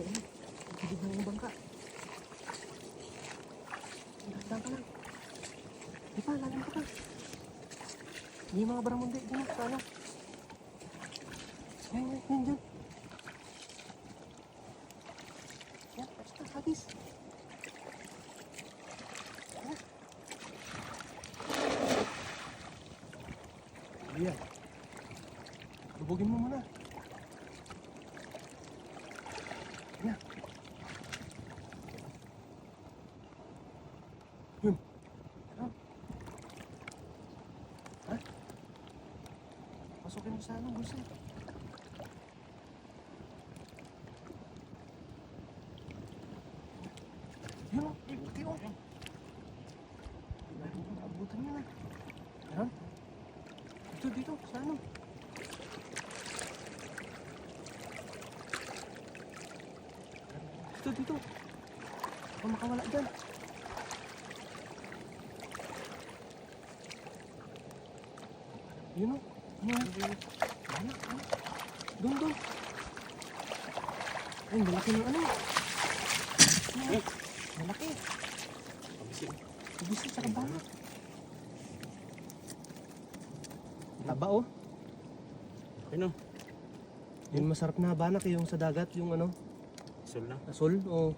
hindi bangka. Di mga baramundi, di na, sa ano. Yan, yan, yan, dyan. Yan, basta, hagis. Yan. Ayan. Lubugin mo. Yan. Ano? Ha? Pasukin mo sa ano, bulsa. Yun o, eh, laki o. Abutan niya na. Yan. Dito, dito, sa ano? Dito, dito. Baka makawala dyan. Yun o. Yun o. Ano? Ano? Doon, doon. Ay, malaki ng ano. Ano? Malaki. Ibisi sa kabana. Taba oh. Ano? Yung masarap na banak yung sa dagat, yung ano, Sul na. asul o